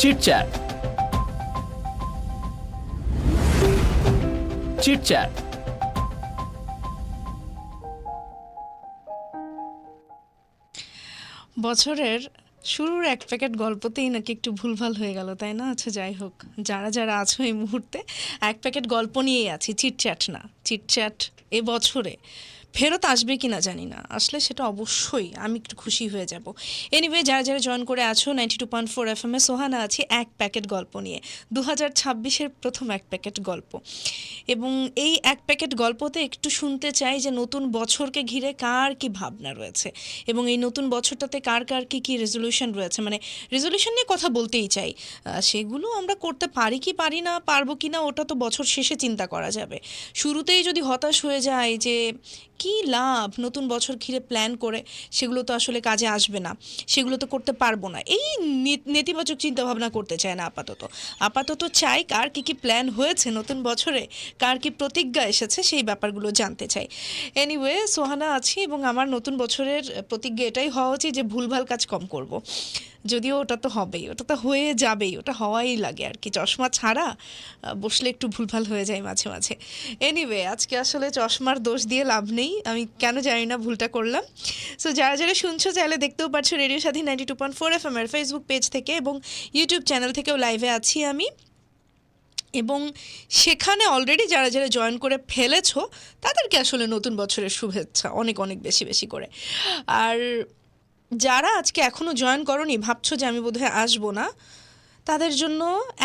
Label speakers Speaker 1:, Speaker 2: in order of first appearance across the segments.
Speaker 1: Chit-chat. Chit-chat.
Speaker 2: বছরের শুরুর এক প্যাকেট গল্পতেই নাকি একটু ভুলভাল হয়ে গেল, তাই না? আচ্ছা যাই হোক, যারা যারা আছো এই মুহূর্তে, এক প্যাকেট গল্প নিয়েই আছি, চিটচ্যাট না। চিটচ্যাট এ বছরে ফেরত আসবে কি না জানি না। আসলে সেটা অবশ্যই আমি একটু খুশি হয়ে যাব। এনিওয়ে যারা যারা জয়েন করে আছো ninety two point four F M এ, সোহানা আছি এক প্যাকেট গল্প নিয়ে। দু হাজার ছাব্বিশের প্রথম এক প্যাকেট গল্প। এবং এই এক প্যাকেট গল্পতে একটু শুনতে চাই যে নতুন বছরকে ঘিরে কার কি ভাবনা রয়েছে। এবং এই নতুন বছরটাতে কার কার কি কি রেজলিউশন রয়েছে। মানে রেজলিউশন নিয়ে কথা বলতেই চাই। সেগুলো আমরা করতে পারি কি পারি না, পারব কি না ওটা তো বছর শেষে চিন্তা করা যাবে। শুরুতেই যদি হতাশ হয়ে যায় যে কি লাভ নতুন বছর ঘিরে প্ল্যান করে? সেগুলো তো আসলে কাজে আসবে না। সেগুলো তো করতে পারব না। এই নেতিবাচক চিন্তা ভাবনা করতে চায় না আপাতত। আপাতত চাই কার কি কি প্ল্যান হয়েছে নতুন বছরে? কার কি প্রতিজ্ঞা এসেছে? সেই ব্যাপারগুলো জানতে চাই। এনিওয়ে সোহানা আছি এবং আমার নতুন বছরের প্রতিজ্ঞা এটাই হওয়া উচিত যে ভুলভাল কাজ কম করব। যদিও ওটা তো হবেই, ওটা তো হয়ে যাবেই, ওটা হওয়াই লাগে আর কি। চশমা ছাড়া বসলে একটু ভুলভাল হয়ে যায় মাঝে মাঝে। এনিওয়ে আজকে আসলে চশমার দোষ দিয়ে লাভ নেই, আমি কেন জানি না, ভুলটা করলাম। সো যারা যারা শুনছো, চাইলে দেখতেও পারছ radio Sathi ninety two point four F M এর ফেসবুক পেজ থেকে এবং ইউটিউব চ্যানেল থেকেও লাইভে আছি আমি। এবং সেখানে অলরেডি যারা যারা জয়েন করে ফেলেছো, তাদেরকে আসলে নতুন বছরের শুভেচ্ছা অনেক অনেক বেশি বেশি করে। আর যারা আজকে এখনও জয়েন করনি ভাবছ যে আমি বোধহয় আসব না? তাদের জন্য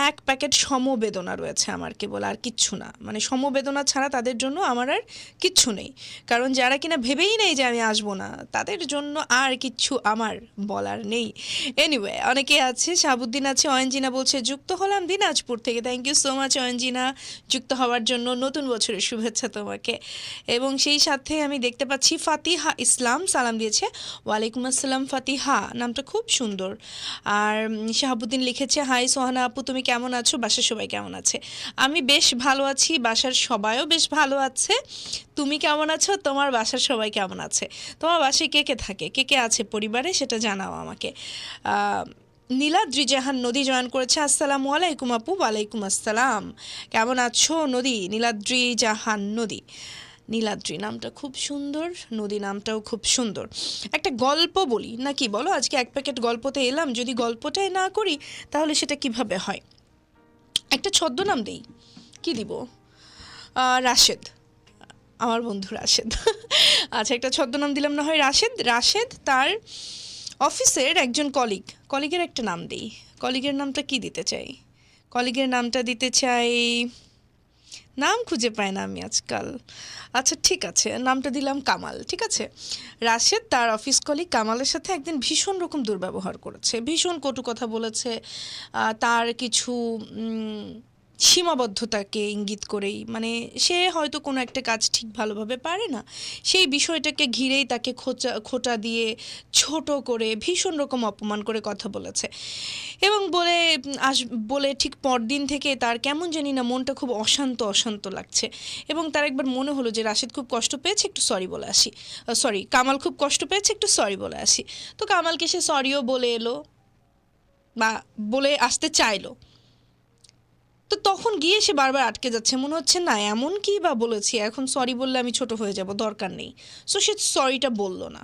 Speaker 2: এক প্যাকেট সমবেদনা রয়েছে আমার কেবল, আর কিচ্ছু না। মানে সমবেদনা ছাড়া তাদের জন্য আমার আর কিচ্ছু নেই। কারণ যারা কিনা ভেবেই নেই যে আমি আসব না, তাদের জন্য আর কিচ্ছু আমার বলার নেই। এনিওয়ে অনেকে আছে শাহাবুদ্দিন আছে, অয়নজিনা বলছে, যুক্ত হলাম দিনাজপুর থেকে। থ্যাংক ইউ সো মাচ অয়নজিনা। যুক্ত হওয়ার জন্য নতুন বছরের শুভেচ্ছা তোমাকে। এবং সেই সাথে আমি দেখতে পাচ্ছি, ফাতিহা ইসলাম সালাম দিয়েছে। ওয়ালাইকুম আসসালাম, ফাতিহা। নামটা খুব সুন্দর। আর শাহাবুদ্দিন লিখেছে হাই সোহানা আপু, তুমি কেমন আছো? বাসার সবাই কেমন আছে? আমি বেশ ভালো আছি, বাসার সবাইও বেশ ভালো আছে। তুমি কেমন আছো? তোমার বাসার সবাই কেমন আছে? তোমার বাসায় কে কে থাকে? কে কে আছে পরিবারে? সেটা জানাও আমাকে। নীলাদ্রি জাহান নদী জয়েন করেছে। আসসালামু আলাইকুম আপু, ওয়ালাইকুম আসসালাম। কেমন আছো নদী? নীলাদ্রি জাহান নদী। নীলাদ্রি নামটা খুব সুন্দর, নদী নামটাও খুব সুন্দর। একটা গল্প বলি, নাকি বলো? আজকে এক প্যাকেট গল্পতে এলাম, যদি গল্পটাই না করি, তাহলে সেটা কীভাবে হয়? একটা ছদ্মনাম দেই, কি দিব? রাশেদ। আমার বন্ধু রাশেদ। আচ্ছা একটা ছদ্মনাম দিলাম না হয় রাশেদ? রাশেদ তার অফিসের একজন কলিগ, কলিগের একটা নাম দিই। কলিগের নামটা কি দিতে চাই? কলিগের নামটা দিতে চাই নাম খুঁজে পাই না আমি আজকাল। আচ্ছা ঠিক আছে, নামটা দিলাম কামাল, ঠিক আছে? রাশেদ, তার অফিস কলিগ কামালের সাথে একদিন ভীষণ রকম দুর্ব্যবহার করেছে, ভীষণ কটু কথা বলেছে। তার কিছু সীমাবদ্ধতাকে ইঙ্গিত করেই মানে সে হয়তো কোনো একটা কাজ ঠিক ভালোভাবে পারে না। সেই বিষয়টাকে ঘিরেই তাকে খোঁচা, খোটা দিয়ে ছোট করে ভীষণ রকম অপমান করে কথা বলেছে। এবং বলে, আস, বলে ঠিক পরদিন থেকে তার কেমন জানি না মনটা খুব অশান্ত অশান্ত লাগছে। এবং তার একবার মনে হলো যে, রাশিদ খুব কষ্ট পেয়েছে, একটু সরি বলে আসি। সরি কামাল খুব কষ্ট পেয়েছে, একটু সরি বলে আসি। তো কামালকে সে সরিও বলে এলো, বা বলে আসতে চাইলো। তো তখন গিয়ে সে বারবার আটকে যাচ্ছে। মনে হচ্ছে, না, এমন কি বা বলেছি? এখন সরি বললে আমি ছোট হয়ে যাব, দরকার নেই। সো সে সরিটা বলল না।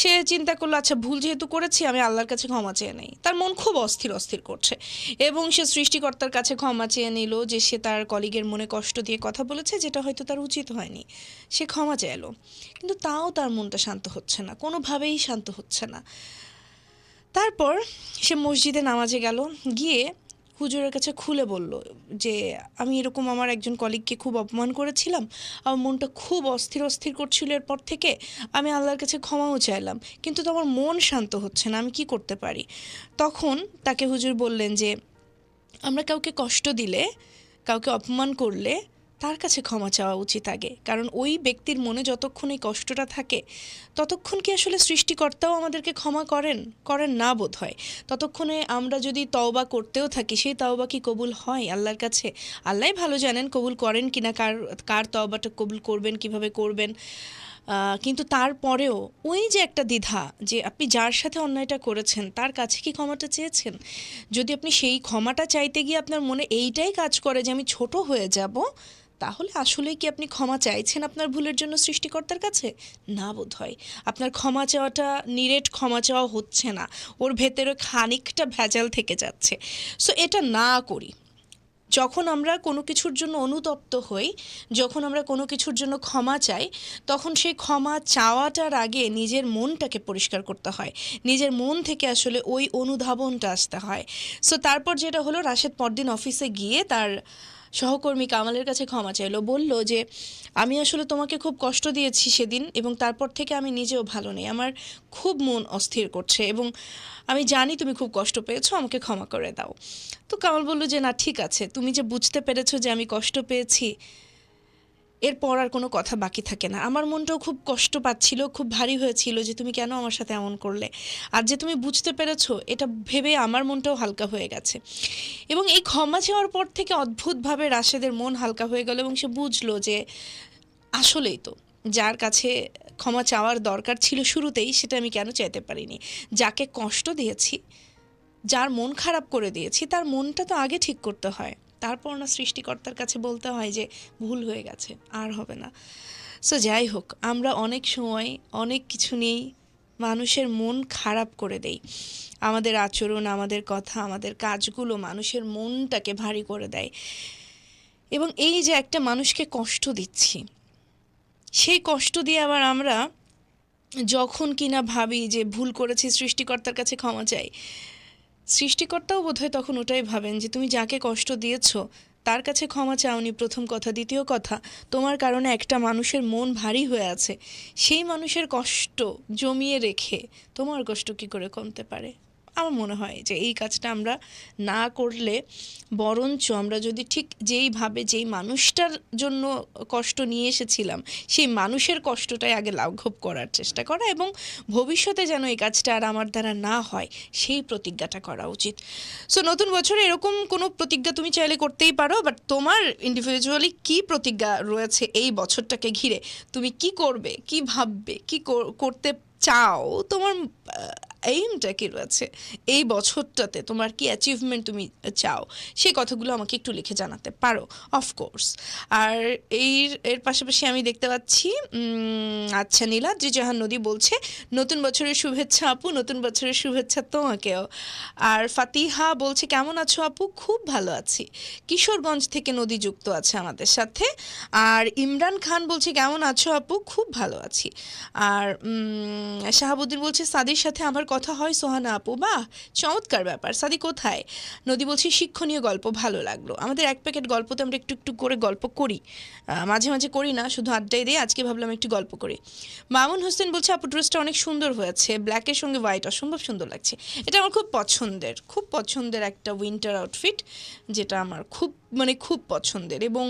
Speaker 2: সে চিন্তা করল আচ্ছা ভুল যেহেতু করেছি, আমি আল্লাহর কাছে ক্ষমা চেয়ে নেই। তার মন খুব অস্থির অস্থির করছে এবং সে সৃষ্টিকর্তার কাছে ক্ষমা চেয়ে নিল যে সে তার কলিগের মনে কষ্ট দিয়ে কথা বলেছে, যেটা হয়তো তার উচিত হয়নি। সে ক্ষমা চাইলো কিন্তু তাও তার মনটা শান্ত হচ্ছে না, কোনোভাবেই শান্ত হচ্ছে না। তারপর সে মসজিদে নামাজে গেল, গিয়ে হুজুরের কাছে খুলে বলল যে, আমি এরকম আমার একজন কলিগকে খুব অপমান করেছিলাম, আমার মনটা খুব অস্থির অস্থির করছিল এরপর থেকে। আমি আল্লাহর কাছে ক্ষমাও চাইলাম, কিন্তু তো আমার মন শান্ত হচ্ছে না, আমি কি করতে পারি? তখন তাকে হুজুর বললেন যে, আমরা কাউকে কষ্ট দিলে, কাউকে অপমান করলে তার কাছে ক্ষমা চাওয়া উচিত আগে। কারণ ওই ব্যক্তির মনে যতক্ষণ এই কষ্টটা থাকে, ততক্ষণ কি আসলে সৃষ্টিকর্তাও আমাদেরকে ক্ষমা করেন? করেন না বোধ হয় ততক্ষণে আমরা যদি তওবা করতেও থাকি, সেই তওবা কি কবুল হয় আল্লাহর কাছে? আল্লাহ ভালো জানেন কবুল করেন কি না, কার কার তওবাটা কবুল করবেন, কীভাবে করবেন। কিন্তু তারপরেও ওই যে একটা দ্বিধা যে আপনি যার সাথে অন্যায়টা করেছেন, তার কাছে কি ক্ষমাটা চেয়েছেন? যদি আপনি সেই ক্ষমাটা চাইতে গিয়ে আপনার মনে এইটাই কাজ করে যে আমি ছোট হয়ে যাব তাহলে আসলে কি আপনি ক্ষমা চাইছেন আপনার ভুলের জন্য সৃষ্টিকর্তার কাছে? না বোধ হয় আপনার ক্ষমা চাওয়াটা নিরেট ক্ষমা চাওয়া হচ্ছে না। ওর ভেতরে খানিকটা ভেজাল থেকে যাচ্ছে। সো এটা না করি। যখন আমরা কোনো কিছুর জন্য অনুতপ্ত হই, যখন আমরা কোনো কিছুর জন্য ক্ষমা চাই, তখন সেই ক্ষমা চাওয়াটার আগে নিজের মনটাকে পরিষ্কার করতে হয়। নিজের মন থেকে আসলে ওই অনুধাবনটা আসতে হয়। সো তারপর যেটা হলো, রাশেদ পরদিন অফিসে গিয়ে তার সহকর্মী কামালের কাছে ক্ষমা চাইলো, বলল যে, আমি আসলে তোমাকে খুব কষ্ট দিয়েছি সেদিন এবং তারপর থেকে আমি নিজেও ভালো নেই। আমার খুব মন অস্থির করছে এবং আমি জানি তুমি খুব কষ্ট পেয়েছ, আমাকে ক্ষমা করে দাও। তো কামাল বলল যে, না, ঠিক আছে। তুমি যে বুঝতে পেরেছ যে আমি কষ্ট পেয়েছি এরপর আর কোনো কথা বাকি থাকে না। আমার মনটাও খুব কষ্ট পাচ্ছিল, খুব ভারী হয়েছিল যে তুমি কেন আমার সাথে এমন করলে। আর যে তুমি বুঝতে পেরেছ, এটা ভেবে আমার মনটাও হালকা হয়ে গেছে। এবং এই ক্ষমা চাওয়ার পর থেকে অদ্ভুতভাবে রাশেদের মন হালকা হয়ে গেল এবং সে বুঝলো যে আসলেই তো, যার কাছে ক্ষমা চাওয়ার দরকার ছিল শুরুতেই, সেটা আমি কেন চাইতে পারিনি। যাকে কষ্ট দিয়েছি, যার মন খারাপ করে দিয়েছি, তার মনটা তো আগে ঠিক করতে হয়। তারপর না সৃষ্টিকর্তার কাছে বলতে হয় যে ভুল হয়ে গেছে, আর হবে না। সো যাই হোক, আমরা অনেক সময় অনেক কিছু নিয়েই মানুষের মন খারাপ করে দেই। আমাদের আচরণ, আমাদের কথা, আমাদের কাজগুলো মানুষের মনটাকে ভারী করে দেয়। এবং এই যে একটা মানুষকে কষ্ট দিচ্ছি, সেই কষ্ট দিয়ে আবার আমরা যখন কিনা ভাবি যে ভুল করেছি, সৃষ্টিকর্তার কাছে ক্ষমা চাই সৃষ্টিকর্তাও বোধহয় তখন ওটাই ভাবেন যে তুমি যাকে কষ্ট দিয়েছ, তার কাছে ক্ষমা চাওনি প্রথম কথা। দ্বিতীয় কথা, তোমার কারণে একটা মানুষের মন ভারী হয়ে আছে। সেই মানুষের কষ্ট জমিয়ে রেখে তোমার কষ্ট কি করে কমতে পারে? আমার মনে হয় যে এই কাজটা আমরা না করলে বরঞ্চ আমরা যদি ঠিক যেইভাবে যেই মানুষটার জন্য কষ্ট নিয়ে এসেছিলাম, সেই মানুষের কষ্টটাই আগে লাঘব করার চেষ্টা করা এবং ভবিষ্যতে যেন এই কাজটা আর আমার দ্বারা না হয়, সেই প্রতিজ্ঞাটা করা উচিত। সো নতুন বছরে এরকম কোনো প্রতিজ্ঞা তুমি চাইলে করতেই পারো বাট তোমার ইন্ডিভিজুয়ালি কি প্রতিজ্ঞা রয়েছে এই বছরটাকে ঘিরে? তুমি কি করবে, কি ভাববে, কি কর- করতে চাও? তোমার এইমটা কি রয়েছে এই বছরটাতে তোমার কি অ্যাচিভমেন্ট তুমি চাও, সেই কথাগুলো আমাকে একটু লিখে জানাতে পারো অফকোর্স আর এর এর পাশাপাশি আমি দেখতে পাচ্ছি আচ্ছা নীলাদ্রি জাহান নদী বলছে, নতুন বছরের শুভেচ্ছা আপু, নতুন বছরের শুভেচ্ছা তোমাকেও। আর ফাতিহা বলছে, কেমন আছো আপু? খুব ভালো আছি। কিশোরগঞ্জ থেকে নদী যুক্ত আছে আমাদের সাথে। আর ইমরান খান বলছে, কেমন আছো আপু? খুব ভালো আছি। আর শাহাবুদ্দিন বলছে, সাদির সাথে আমার কথা হয় সোহানা আপু। বাহ, চমৎকার ব্যাপার। সাদি কোথায়? নদী বলছি, শিক্ষণীয় গল্প, ভালো লাগল। আমাদের এক প্যাকেট গল্প তো আমরা একটু একটু করে গল্প করি। মাঝে মাঝে করি না, শুধু আড্ডাই দিই, আজকে ভাবলাম একটু গল্প করি। মামুন হোসেন বলছে, আপু ড্রেসটা অনেক সুন্দর হয়েছে ব্ল্যাকের সঙ্গে হোয়াইট অসম্ভব সুন্দর লাগছে। এটা আমার খুব পছন্দের খুব পছন্দের একটা উইন্টার আউটফিট যেটা আমার খুব মানে খুব পছন্দের এবং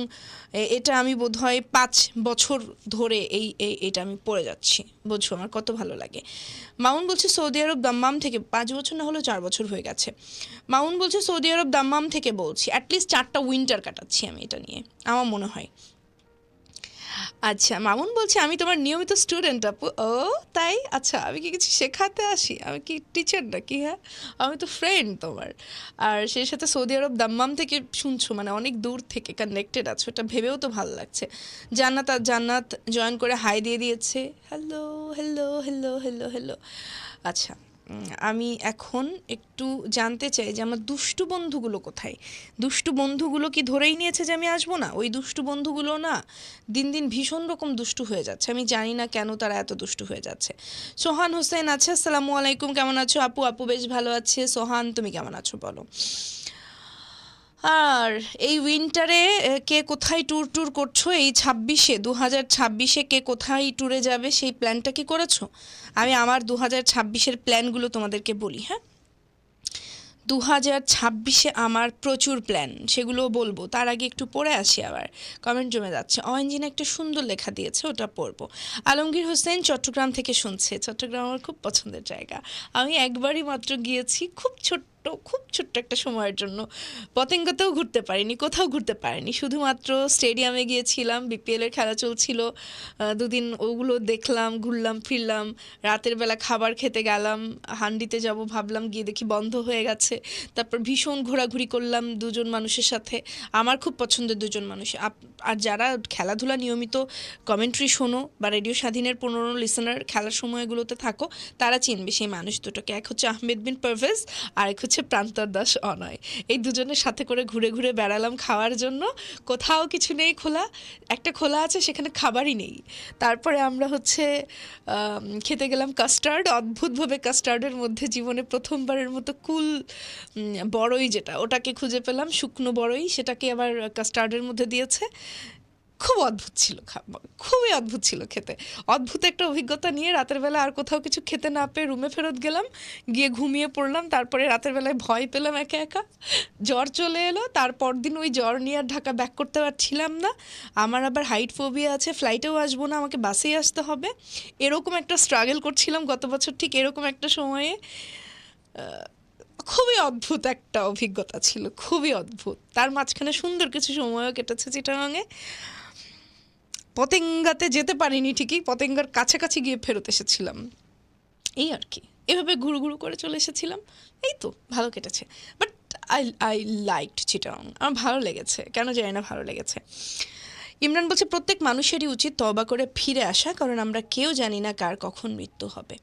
Speaker 2: এটা আমি বোধহয় পাঁচ বছর ধরে এই এটা আমি পড়ে যাচ্ছি। বুঝছ? আমার কত ভালো লাগে। মাউন বলছে, সৌদি আরব দাম্মাম থেকে পাঁচ বছর না হলেও চার বছর হয়ে গেছে। মাউন বলছে, সৌদি আরব দাম্মাম থেকে বলছি অ্যাটলিস্ট চারটা উইন্টার কাটাচ্ছি আমি এটা নিয়ে, আমার মনে হয়। আচ্ছা মামুন বলছে, আমি তোমার নিয়মিত স্টুডেন্ট আপু। ও, তাই? আচ্ছা আমি কি কিছু শেখাতে আসি? আমি কি টিচার নাকি হ্যাঁ? আমি তো ফ্রেন্ড তোমার। আর সেই সাথে সৌদি আরব দাম্মাম থেকে শুনছো মানে অনেক দূর থেকে কানেক্টেড আছো, এটা ভেবেও তো ভালো লাগছে। জান্নাত আর জান্নাত জয়েন করে হাই দিয়ে দিয়েছে। Hello hello hello hello hello আচ্ছা। আমি এখন একটু জানতে চাই যে আমার দুষ্টু বন্ধুগুলো কোথায়? দুষ্টু বন্ধুগুলো কি ধরেই নিয়েছে যে আমি আসব না? ওই দুষ্টু বন্ধুগুলো না দিন দিন ভীষণ রকম দুষ্টু হয়ে যাচ্ছে। আমি জানি না কেন তারা এত দুষ্টু হয়ে যাচ্ছে। সোহান হোসেন আছে, আসসালামু আলাইকুম, কেমন আছো? আপু আপু বেশ ভালো আছে। সোহান, তুমি কেমন আছো বলো? আর এই উইন্টারে কে কোথায় ট্যুর ট্যুর করছ? এই ছাব্বিশে দু হাজার ছাব্বিশে কে কোথায় ট্যুরে যাবে? সেই প্ল্যানটা কি করেছ? আমি আমার দু হাজার ছাব্বিশের প্ল্যানগুলো তোমাদেরকে বলি হ্যাঁ? দু হাজার ছাব্বিশে আমার প্রচুর প্ল্যান সেগুলো বলব। তার আগে একটু পড়ে আসি আবার। কমেন্ট জমে যাচ্ছে। অয়েঞ্জিন একটা সুন্দর লেখা দিয়েছে, ওটা পড়ব। আলমগীর হোসেন চট্টগ্রাম থেকে শুনছে। চট্টগ্রাম আমার খুব পছন্দের জায়গা। আমি একবারই মাত্র গিয়েছি, খুব ছোট্ট খুব ছোট্ট একটা সময়ের জন্য পতেঙ্গাতেও ঘুরতে পারিনি, কোথাও ঘুরতে পারিনি। শুধুমাত্র স্টেডিয়ামে গিয়েছিলাম, বিপিএল এর খেলা চলছিল দুদিন ওগুলো দেখলাম, ঘুরলাম, ফিরলাম, রাতের বেলা খাবার খেতে গেলাম, হান্ডিতে যাব ভাবলাম, গিয়ে দেখি বন্ধ হয়ে গেছে। তারপর ভীষণ ঘোরাঘুরি করলাম দুজন মানুষের সাথে, আমার খুব পছন্দের দুজন মানুষ। আর যারা খেলাধুলা নিয়মিত কমেন্ট্রি শোনো বা রেডিও স্বাধীনের পনেরো লিসনার খেলার সময়গুলোতে থাকো, তারা চিনবে সেই মানুষ দুটোকে। এক হচ্ছে আহমেদ বিন পারভেজ আর এক হচ্ছে প্রান্তর দাস অনয়। এই দুজনের সাথে করে ঘুরে ঘুরে বেড়ালাম খাওয়ার জন্য। কোথাও কিছু নেই খোলা। একটা খোলা আছে, সেখানে খাবারই নেই। তারপরে আমরা হচ্ছে খেতে গেলাম কাস্টার্ড অদ্ভুতভাবে কাস্টার্ডের মধ্যে জীবনে প্রথমবারের মতো কুল বড়ই যেটা। ওটাকে খুঁজে পেলাম, শুকনো বড়ই। সেটাকে আবার কাস্টার্ডের মধ্যে দিয়েছে। খুব অদ্ভুত ছিল খুবই অদ্ভুত ছিল খেতে। অদ্ভুত একটা অভিজ্ঞতা নিয়ে রাতের বেলা আর কোথাও কিছু খেতে না পেয়ে রুমে ফেরত গেলাম, গিয়ে ঘুমিয়ে পড়লাম, তারপরে রাতের বেলায় ভয় পেলাম একা একা। জ্বর চলে এলো, তারপর দিন ওই জ্বর নিয়ে আর ঢাকা ব্যাক করতে পারছিলাম না। আমার আবার হাইট ফোবিয়া আছে ফ্লাইটেও আসব না, আমাকে বাসেই আসতে হবে। এরকম একটা স্ট্রাগল করছিলাম গত বছর, ঠিক এরকম একটা সময়ে। খুবই অদ্ভুত একটা অভিজ্ঞতা ছিল, খুবই অদ্ভুত। তার মাঝখানে সুন্দর কিছু সময়ও কেটেছে চিটাগাঙে পতেঙ্গাতে যেতে পারিনি ঠিকই, পতেঙ্গার কাছাকাছি গিয়ে ফেরত এসেছিলাম। এই আর কি। এভাবে ঘুরু ঘুরু করে চলে এসেছিলাম। এই তো, ভালো কেটেছে। But I I liked Chittagong আমার ভালো লেগেছে। কেন জানি না ভালো লেগেছে। ইমরান বলছে, প্রত্যেক মানুষেরই উচিত তবা করে ফিরে আসা, কারণ আমরা কেউ জানি না কার কখন মৃত্যু হবে।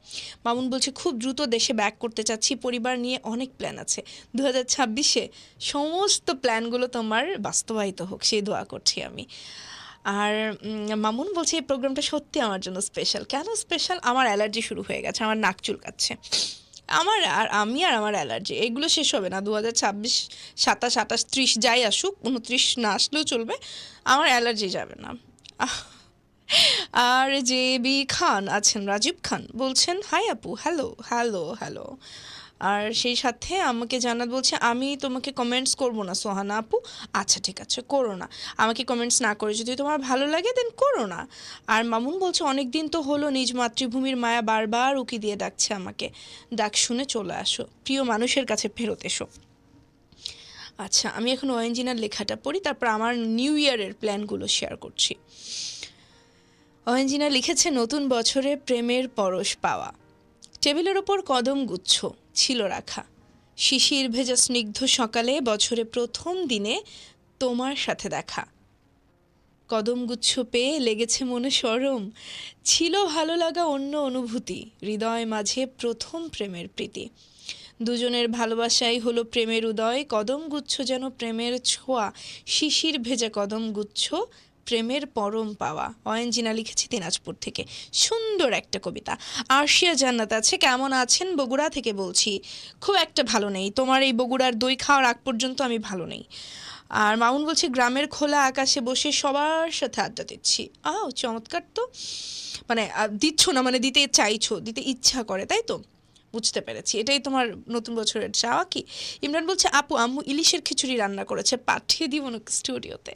Speaker 2: মামুন বলছে, খুব দ্রুত দেশে ব্যাক করতে চাচ্ছি। পরিবার নিয়ে অনেক প্ল্যান আছে। দু হাজার ছাব্বিশে সমস্ত প্ল্যানগুলো তোমার বাস্তবায়িত হোক, সেই দোয়া করছি আমি। আর মামুন বলছে এই প্রোগ্রামটা সত্যি আমার জন্য স্পেশাল কেন স্পেশাল আমার অ্যালার্জি শুরু হয়ে গেছে, আমার নাক চুলকাচ্ছে। আমার আর আমি আর আমার অ্যালার্জি, এগুলো শেষ হবে না। দু হাজার ছাব্বিশ, সাতাশ, আঠাশ, ত্রিশ যাই আসুক, উনত্রিশ না আসলেও চলবে, আমার অ্যালার্জি যাবে না। আর যে বি খান আছেন, রাজীব খান, বলছেন, হাই আপু, হ্যালো হ্যালো হ্যালো। আর সেই সাথে আমাকে জানাত বলছে, আমি তোমাকে কমেন্টস করব না, সোহানা আপু। আচ্ছা ঠিক আছে, করো না। আমাকে কমেন্টস না করে যদি তোমার ভালো লাগে দেন করো না। আর মামুন বলছে অনেক দিন তো হলো, নিজ মাতৃভূমির মায়া বারবার উকি দিয়ে ডাকছে আমাকে। ডাক শুনে চলে আসো। প্রিয় মানুষের কাছে ফেরত এসো। আচ্ছা আমি এখন ওয়েঞ্জিনার লেখাটা পড়ি, তারপর আমার নিউ ইয়ারের প্ল্যানগুলো শেয়ার করছি। অয়েঞ্জিনা লিখেছে, নতুন বছরে প্রেমের পরশ পাওয়া। টেবিলের ওপর কদম গুচ্ছ। ছিল রাখা। শিশির ভেজা স্নিগ্ধ সকালে বছরে প্রথম দিনে তোমার সাথে দেখা। কদম গুচ্ছ পেয়ে লেগেছে মনে সরম। ছিল ভালো লাগা অন্য অনুভূতি, হৃদয় মাঝে প্রথম প্রেমের প্রীতি। দুজনের ভালোবাসাই হলো প্রেমের উদয়, কদম গুচ্ছ যেন প্রেমের ছোঁয়া। শিশির ভেজা কদম গুচ্ছ প্রেমের পরম পাওয়া। অয়েঞ্জিনা লিখেছি দিনাজপুর থেকে। সুন্দর একটা কবিতা। আরশিয়া জান্নাত আছে, কেমন আছেন? বগুড়া থেকে বলছি, খুব একটা ভালো নেই। তোমার এই বগুড়ার দই খাওয়ার আগ পর্যন্ত আমি ভালো নেই। আর মামুন বলছে, গ্রামের খোলা আকাশে বসে সবার সাথে আড্ডা দিচ্ছি। আও, চমৎকার তো। মানে দিচ্ছ না মানে দিতে চাইছো, দিতে ইচ্ছা করে, তাই তো? বুঝতে পেরেছি। এটাই তোমার নতুন বছরের চাওয়া কি? ইমরান বলছে, আপু, আম্মু ইলিশের খিচুড়ি রান্না করেছে, পাঠিয়ে দিব স্টুডিওতে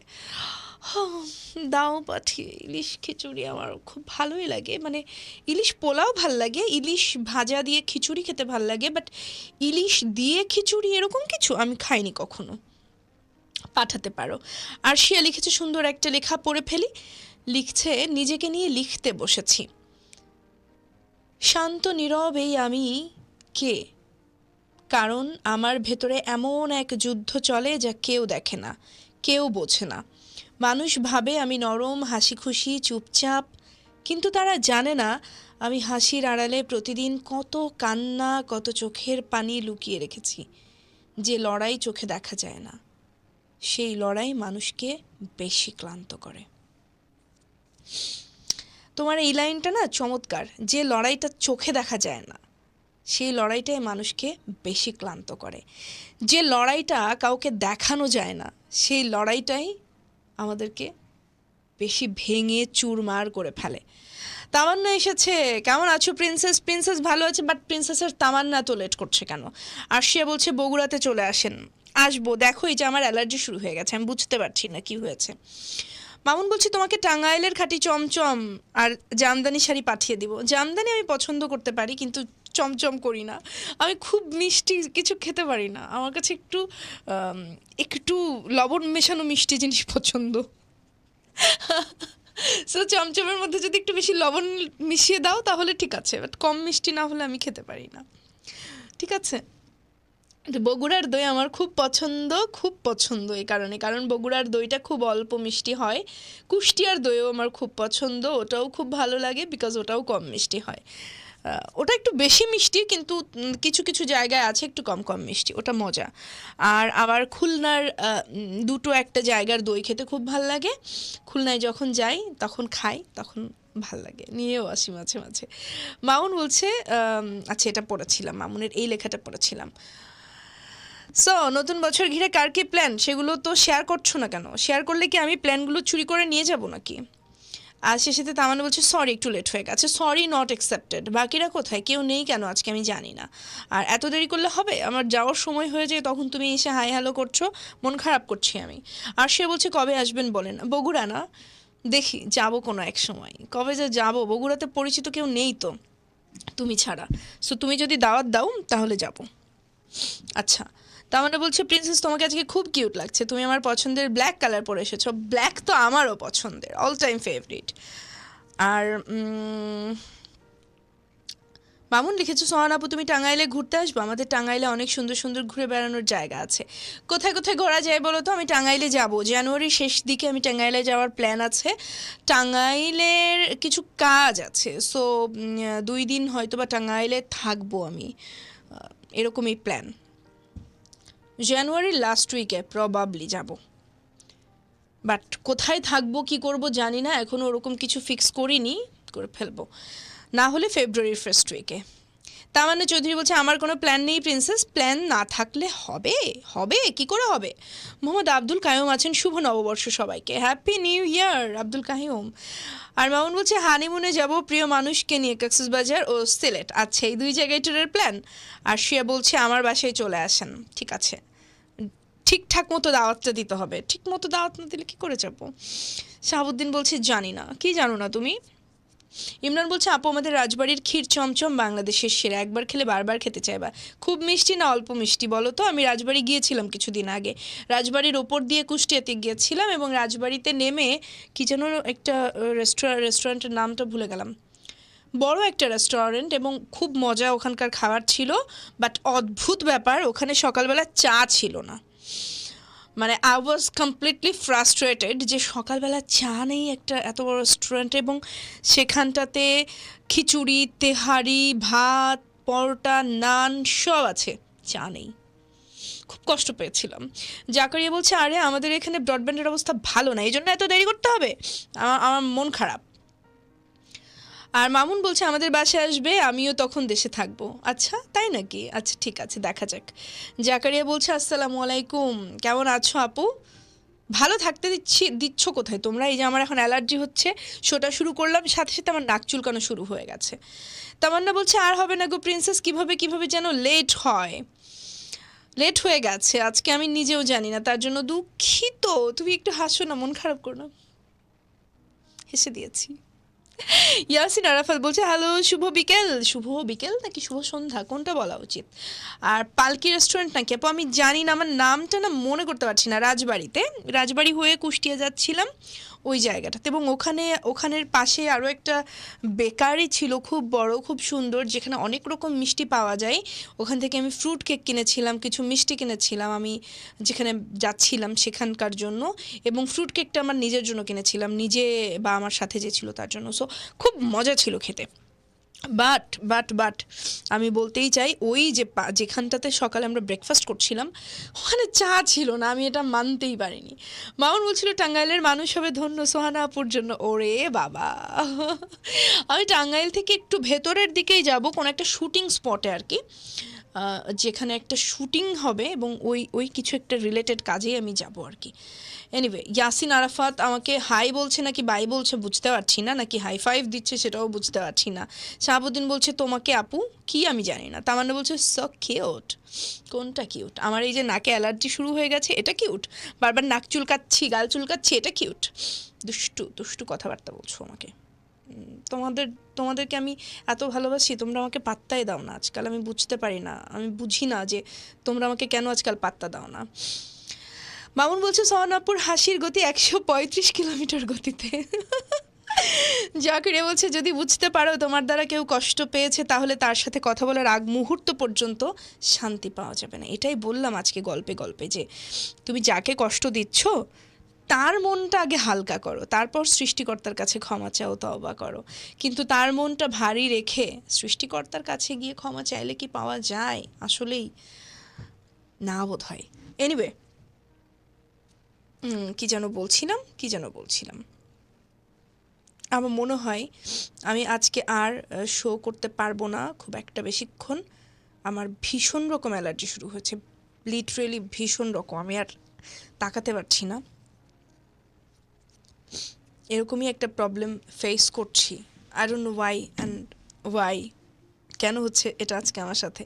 Speaker 2: দাও পাঠিয়ে ইলিশ খিচুড়ি আমার খুব ভালোই লাগে। মানে ইলিশ পোলাও ভালো লাগে, ইলিশ ভাজা দিয়ে খিচুড়ি খেতে ভালো লাগে বাট ইলিশ দিয়ে খিচুড়ি এরকম কিছু আমি খাইনি কখনো। পাঠাতে পারো। আর শিয়া লিখেছে, সুন্দর একটা লেখা পড়ে ফেলি। লিখছে, নিজেকে নিয়ে লিখতে বসেছি। শান্ত নীরব এই আমি কে? কারণ আমার ভেতরে এমন এক যুদ্ধ চলে যা কেউ দেখে না, কেউ বোঝে না। মানুষ ভাবে আমি নরম হাসি খুশি চুপচাপ, কিন্তু তারা জানে না আমি হাসির আড়ালে প্রতিদিন কত কান্না, কত চোখের পানি লুকিয়ে রেখেছি, যে লড়াই চোখে দেখা যায় না। সেই লড়াই মানুষকে বেশি ক্লান্ত করে। তোমার এই লাইনটা না চমৎকার, যে লড়াইটা চোখে দেখা যায় না, সেই লড়াইটাই মানুষকে বেশি ক্লান্ত করে। যে লড়াইটা কাউকে দেখানো যায় না, সেই লড়াইটাই আমাদেরকে বেশি ভেঙে চুরমার করে ফেলে। তামান্না এসেছে। কেমন আছো প্রিন্সেস প্রিন্সেস ভালো আছে বাট প্রিন্সেসের তামান্না তো লেট করছে কেন? আরশিয়া বলছে, বগুড়াতে চলে আসেন। আসব। দেখো এই যে আমার অ্যালার্জি শুরু হয়ে গেছে। আমি বুঝতে পারছি না কি হয়েছে। মামুন বলছি, তোমাকে টাঙ্গাইলের খাঁটি চমচম আর জামদানি শাড়ি পাঠিয়ে দিব। জামদানি আমি পছন্দ করতে পারি, কিন্তু চমচম করি না। আমি খুব মিষ্টি কিছু খেতে পারি না। আমার কাছে একটু একটু লবণ মেশানো মিষ্টি জিনিস পছন্দ। সো চমচমের মধ্যে যদি একটু বেশি লবণ মিশিয়ে দাও তাহলে ঠিক আছে। বাট কম মিষ্টি না হলে আমি খেতে পারি না। ঠিক আছে? বগুড়ার দই আমার খুব পছন্দ খুব পছন্দ এই কারণে। কারণ বগুড়ার দইটা খুব অল্প মিষ্টি হয়। কুষ্টিয়ার দইও আমার খুব পছন্দ, ওটাও খুব ভালো লাগে বিকজ ওটাও কম মিষ্টি হয়। ওটা একটু বেশি মিষ্টি, কিন্তু কিছু কিছু জায়গায় আছে একটু কম কম মিষ্টি, ওটা মজা। আর আবার খুলনার দুটো একটা জায়গার দই খেতে খুব ভালো লাগে। খুলনায় যখন যাই, তখন খাই, তখন ভালো লাগে। নিয়েও আসি মাঝে মাঝে। মামুন বলছে আচ্ছা এটা পড়েছিলাম, মামুনের এই লেখাটা পড়েছিলাম। সো নতুন বছর ঘিরে কার কি প্ল্যান সেগুলো তো শেয়ার করছ না কেন? শেয়ার করলে কি আমি প্ল্যানগুলো চুরি করে নিয়ে যাব নাকি? আর শেষেতে তামান্না বলছে সরি একটু লেট হয়ে গেছে। সরি নট অ্যাকসেপ্টেড বাকিরা কোথায়? কেউ নেই কেন? আজকে আমি জানি না। আর এত দেরি করলে হবে? আমার যাওয়ার সময় হয়ে যায়, তখন তুমি এসে হাই হ্যালো করছ। মন খারাপ করছি আমি। আর সে বলছে, কবে আসবেন? বলেন বগুড়া না? দেখি, যাব কোনো এক সময়। কবে যে যাব? বগুড়াতে পরিচিত কেউ নেই তো, তুমি ছাড়া। সো তুমি যদি দাওয়াত দাও, তাহলে যাব। আচ্ছা তার মানে বলছে প্রিন্সেস তোমাকে আজকে খুব কিউট লাগছে। তুমি আমার পছন্দের ব্ল্যাক কালার পরে এসেছ। ব্ল্যাক তো আমারও পছন্দের অল টাইম ফেভারিট আর মামুন লিখেছো, সোহান আপু, তুমি টাঙ্গাইলে ঘুরতে আসব? আমাদের টাঙ্গাইলে অনেক সুন্দর সুন্দর ঘুরে বেড়ানোর জায়গা আছে। কোথায় কোথায় ঘোরা যায় বলো তো? আমি টাঙ্গাইলে যাব। জানুয়ারির শেষ দিকে আমি টাঙ্গাইলে যাওয়ার প্ল্যান আছে। টাঙ্গাইলের কিছু কাজ আছে। সো দুই দিন হয়তো বা টাঙ্গাইলে থাকব আমি। এরকমই প্ল্যান জানুয়ারির লাস্ট উইকে প্রবাবলি যাব। বাট কোথায় থাকব, কি করব জানি না এখনও ওরকম কিছু ফিক্স করিনি, করে ফেলব। না হলে ফেব্রুয়ারির ফার্স্ট উইকে তামান্না চৌধুরী বলছে, আমার কোনো প্ল্যান নেই প্রিন্সেস প্ল্যান না থাকলে হবে? হবে? কি করে হবে? মোহাম্মদ আব্দুল কায়ুম আছেন শুভ নববর্ষ সবাইকে। Happy new year Abdul Kayum আর মামুন বলছে হানিমুনে যাব, প্রিয় মানুষকে নিয়ে বাজার ও সিলেট আচ্ছা এই দুই জায়গায় ট্যুরের প্ল্যান আর শিয়া বলছে, আমার বাসায় চলে আসেন। ঠিক আছে। ঠিকঠাক মতো দাওয়াতটা দিতে হবে। ঠিক মতো দাওয়াত না দিলে কী করে যাব? শাহাবুদ্দিন বলছে, জানি না। কি জানো না তুমি? ইমরান বলছে, আপু, আমাদের রাজবাড়ির ক্ষীর চমচম বাংলাদেশের সেরা। একবার খেলে বারবার খেতে চাইবা। খুব মিষ্টি না অল্প মিষ্টি, বলো তো? আমি রাজবাড়ি গিয়েছিলাম কিছুদিন আগে। রাজবাড়ির ওপর দিয়ে কুষ্টিয়াতে গিয়েছিলাম এবং রাজবাড়িতে নেমে কি যেন একটা রেস্টুরেন্ট রেস্টুরেন্টের নামটা ভুলে গেলাম। বড় একটা রেস্টুরেন্ট এবং খুব মজা ওখানকার খাবার ছিল, বাট অদ্ভুত ব্যাপার, ওখানে সকালবেলা চা ছিল না। মানে আই ওয়াজ কমপ্লিটলি ফ্রাস্ট্রেটেড যে সকালবেলা চা নেই একটা এত বড় রেস্টুরেন্ট এবং সেখানটাতে খিচুড়ি, তেহারি, ভাত, পরোটা, নান সব আছে। চা নেই। খুব কষ্ট পেয়েছিলাম। জাকারিয়া বলছে, আরে, আমাদের এখানে ব্রডব্যান্ডের অবস্থা ভালো না এই জন্য এত দেরি করতে হবে? আমার আমার মন খারাপ। আর মামুন বলছে, আমাদের বাসায় আসবে, আমিও তখন দেশে থাকব। আচ্ছা তাই নাকি? আচ্ছা ঠিক আছে, দেখা যাক। জাকারিয়া বলছে, আসসালামু আলাইকুম, কেমন আছো আপু? ভালো থাকতে দিচ্ছি, দিচ্ছ কোথায়? তোমরা এই যে আমার এখন অ্যালার্জি হচ্ছে শোটা শুরু করলাম, সাথে সাথে আমার নাক চুলকানো শুরু হয়ে গেছে। তামান্না বলছে, আর হবে না গো প্রিন্সেস, কীভাবে কীভাবে যেন লেট হয়? লেট হয়ে গেছে, আজকে আমি নিজেও জানি না, তার জন্য দুঃখিত। তুমি একটু হাসো না, মন খারাপ করো না। হেসে দিয়েছি। ইয়াসিন আরাফাত বলছে, হ্যালো, শুভ বিকেল। শুভ বিকেল নাকি শুভ সন্ধ্যা? কোনটা বলা উচিত? আর পালকি রেস্টুরেন্ট নাকি? আপু, আমি জানি না, আমার নামটা না মনে করতে পারছি না। রাজবাড়িতে। রাজবাড়ি হয়ে কুষ্টিয়া যাচ্ছিলাম। ওই জায়গাটাতে। এবং ওখানে, ওখানের পাশে আরও একটা বেকারি ছিল খুব বড়, খুব সুন্দর, যেখানে অনেক রকম মিষ্টি পাওয়া যায়। ওখান থেকে আমি ফ্রুট কেক কিনেছিলাম, কিছু মিষ্টি কিনেছিলাম আমি, যেখানে যাচ্ছিলাম সেখানকার জন্য। এবং ফ্রুট কেকটা আমার নিজের জন্য কিনেছিলাম, নিজে বা আমার সাথে যে ছিল তার জন্য। সো খুব মজা ছিল খেতে। বাট বাট বাট আমি বলতেই চাই, ওই যে যেখানটাতে সকালে আমরা ব্রেকফাস্ট করছিলাম, ওখানে চা ছিল না, আমি এটা মানতেই পারিনি। মামুন বলছিল, টাঙ্গাইলের মানুষ হবে ধন্য সোহানা আপুর জন্য। ওরে বাবা! আমি টাঙ্গাইল থেকে একটু ভেতরের দিকেই যাব, কোনো একটা শুটিং স্পটে আর কি। যেখানে একটা শুটিং হবে এবং ওই ওই কিছু একটা রিলেটেড কাজেই আমি যাব আর কি। এনিওয়ে ইয়াসিন আরাফাত আমাকে হাই বলছে নাকি বাই বলছে বুঝতে পারছি না, নাকি হাই ফাইভ দিচ্ছে সেটাও বুঝতে পারছি না। শাহাবুদ্দিন বলছে, তোমাকে আপু? কি আমি জানি না। তামান্না বলছে স কিউট কোনটা কিউট আমার এই যে নাকে অ্যালার্জি শুরু হয়ে গেছে, এটা কিউট বারবার নাক চুলকাচ্ছি, গাল চুলকাচ্ছি, এটা কিউট দুষ্টু দুষ্টু কথাবার্তা বলছো আমাকে। তোমাদের, তোমাদেরকে আমি এত ভালোবাসি, তোমরা আমাকে পাত্তাই দাও না। আজকাল আমি বুঝতে পারি না, আমি বুঝি না যে তোমরা আমাকে কেন আজকাল পাত্তা দাও না। মামুন বলছে, সওয়ানাপুর হাসির গতি একশো পঁয়ত্রিশ কিলোমিটার গতিতে। জাকিরে বলছে, যদি বুঝতে পারো তোমার দ্বারা কেউ কষ্ট পেয়েছে, তাহলে তার সাথে কথা বলার আগ মুহূর্ত পর্যন্ত শান্তি পাওয়া যাবে না। এটাই বললাম আজকে গল্পে গল্পে যে, তুমি যাকে কষ্ট দিচ্ছ, তার মনটা আগে হালকা করো, তারপর সৃষ্টিকর্তার কাছে ক্ষমা চাও, তওবা করো। কিন্তু তার মনটা ভারী রেখে সৃষ্টিকর্তার কাছে গিয়ে ক্ষমা চাইলে কি পাওয়া যায়? আসলেই না বোধ হয় এনিওয়ে কি যেন বলছিলাম, কি যেন বলছিলাম। আমার মনে হয় আমি আজকে আর শো করতে পারব না খুব একটা বেশিক্ষণ। আমার ভীষণ রকম অ্যালার্জি শুরু হয়েছে লিটারেলি ভীষণ রকম, আমি আর তাকাতে পারছি না। এরকমই একটা প্রবলেম ফেস করছি। I don't know why and why কেন হচ্ছে এটা আজকে আমার সাথে?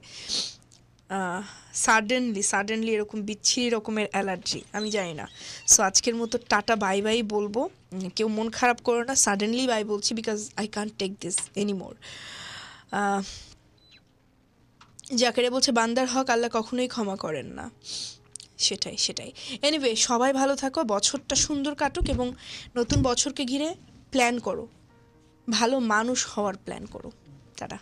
Speaker 2: সাডেনলি সাডেনলি এরকম বিচ্ছিরি রকমের অ্যালার্জি আমি জানি না। সো আজকের মতো টাটা বাই বাই বলব। কেউ মন খারাপ করো না সাডেনলি বাই বলছি because I can't take this anymore জাকেরে বলছে, বান্দার হক আল্লাহ কখনোই ক্ষমা করেন না। সেটাই সেটাই। এনিওয়ে সবাই ভালো থাকো, বছরটা সুন্দর কাটুক এবং নতুন বছরকে ঘিরে প্ল্যান করো। ভালো মানুষ হওয়ার প্ল্যান করো। টাটা।